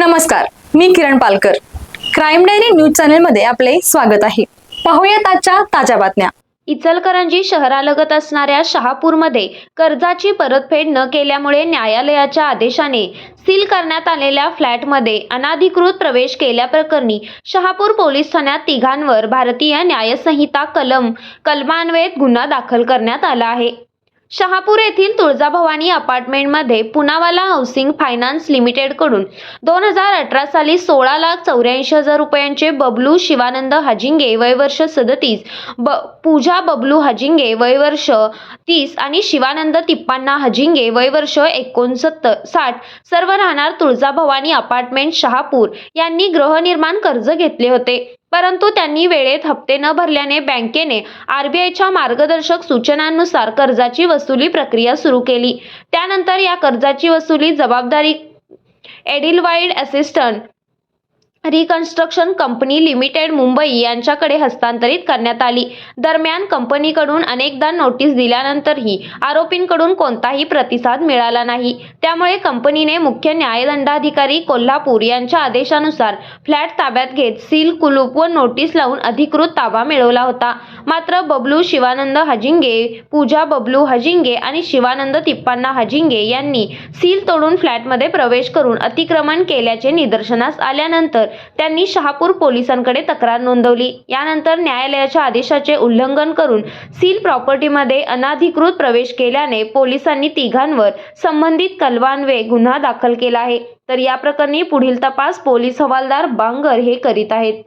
नमस्कार मी Kiran Palkar. Crime diary news चॅनलमध्ये आपले स्वागत आहे. पाहूयात आजच्या ताज्या बातम्या. इचलकरंजी शहरालगत असणाऱ्या शहापूरमध्ये कर्जाची परतफेड न केल्यामुळे न्यायालयाच्या आदेशाने सील करण्यात आलेल्या फ्लॅटमध्ये अनाधिकृत प्रवेश केल्याप्रकरणी शहापूर पोलीस ठाण्यात तिघांवर भारतीय न्यायसंहिता कलम कलमान्वयेत गुन्हा दाखल करण्यात आला आहे. शहापूर येथील तुळजाभवानी अपार्टमेंटमध्ये पुनावाला हाऊसिंग फायनान्स लिमिटेडकडून दोन हजार अठरा साली सोळा लाख चौऱ्याऐंशी हजार रुपयांचे बबलू शिवानंद हजिंगे वयवर्ष सदतीस ब पूजा बबलू हजिंगे वयवर्ष तीस आणि शिवानंद तिप्पाण्णा हजिंगे वयवर्ष एकोणसत्तर साठ सर्व राहणार तुळजाभवानी अपार्टमेंट शहापूर यांनी गृहनिर्माण कर्ज घेतले होते. परंतु त्यांनी वेळेत हप्ते न भरल्याने बँकेने आरबीआयच्या मार्गदर्शक सूचनांनुसार कर्जाची वसुली प्रक्रिया सुरू केली. त्यानंतर या कर्जाची वसुली जबाबदारी Edelweiss asset reconstruction company limited Mumbai यांच्याकडे हस्तांतरित करण्यात आली. दरम्यान कंपनीकडून अनेकदा नोटीस दिल्यानंतरही आरोपींकडून कोणताही प्रतिसाद मिळाला नाही. त्यामुळे कंपनीने मुख्य न्यायदंडाधिकारी कोल्हापूर यांच्या आदेशानुसार फ्लॅट ताब्यात घेत सील कुलूप व नोटीस लावून अधिकृत ताबा मिळवला होता. मात्र बबलू शिवानंद हजिंगे पूजा बबलू हजिंगे आणि शिवानंद तिप्पांना हजिंगे यांनी सील तोडून फ्लॅटमध्ये प्रवेश करून अतिक्रमण केल्याचे निदर्शनास आल्यानंतर त्यांनी शहापूर पोलिसांकडे तक्रार नोंदवली. यानंतर न्यायालयाच्या आदेशाचे उल्लंघन करून सील प्रॉपर्टीमध्ये अनाधिकृत प्रवेश केल्याने पोलिसांनी तिघांवर संबंधित कलवान्वे गुन्हा दाखल केला आहे. तर या प्रकरणी पुढील तपास पोलीस हवालदार बांगर हे करीत आहेत.